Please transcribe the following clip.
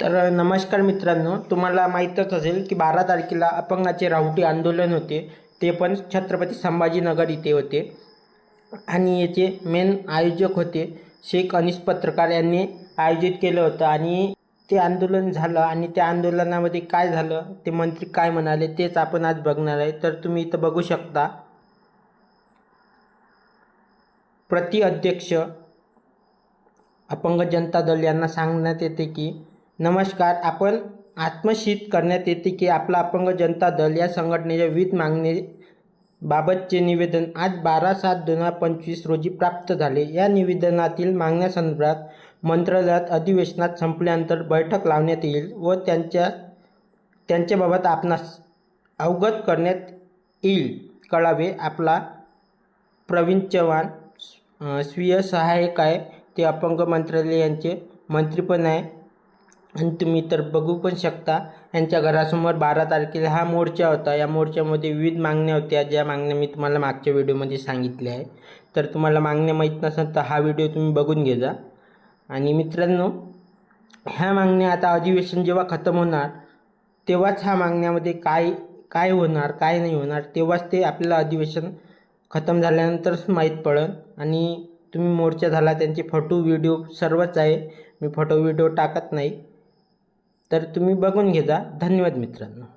तर नमस्कार मित्रांनो तुम्हाला माहीतच असेल की बारा तारखेला अपंगाचे राहुटी आंदोलन होते. ते पण छत्रपती संभाजीनगर इथे होते. आणि याचे मेन आयोजक होते. शेख अनिस पत्रकार यांनी आयोजित केलं होतं. आणि ते आंदोलन झालं. आणि त्या आंदोलनामध्ये काय झालं? ते मंत्री काय म्हणाले? तेच आपण आज बघणार आहे. तर तुम्ही इथं बघू शकता. प्रति अध्यक्ष अपंग जनता दल यांना सांगण्यात येते की नमस्कार आपण आत्मशीत करण्यात येते की आपला अपंग जनता दल या संघटनेच्या विविध मागणी बाबतचे निवेदन आज बारा सात दोन हजार पंचवीस रोजी प्राप्त झाले. या निवेदनातील मागण्यासंदर्भात मंत्रालयात अधिवेशनात संपल्यानंतर बैठक लावण्यात येईल व त्यांच्या त्यांच्याबाबत आपणास अवगत करण्यात येईल. कळावे आपला प्रवीण चव्हाण स्वीय सहाय्यक आहे. ते अपंग मंत्रालय यांचे मंत्री पण आहे. आणि तुम्ही तर बघू पण शकता. यांच्या घरासमोर बारा तारखेला हा मोर्चा होता. या मोर्चामध्ये विविध मागण्या होत्या. ज्या मागण्या मी तुम्हाला मागच्या व्हिडिओमध्ये सांगितल्या आहे. तर तुम्हाला मागण्या माहीत नसेल तर हा व्हिडिओ तुम्ही बघून घे जा. आणि मित्रांनो ह्या मागण्या आता अधिवेशन जेव्हा खतम होणार तेव्हाच ह्या मागण्यामध्ये काय काय होणार काय नाही होणार तेव्हाच ते आपल्याला अधिवेशन खतम झाल्यानंतरच माहीत पडेल आणि तुम्ही मोर्चा झाला त्यांचे फोटो व्हिडिओ सर्वच आहे. मी फोटो व्हिडिओ टाकत नाही. तर तुम्ही बघून घेजा. धन्यवाद मित्रांनो.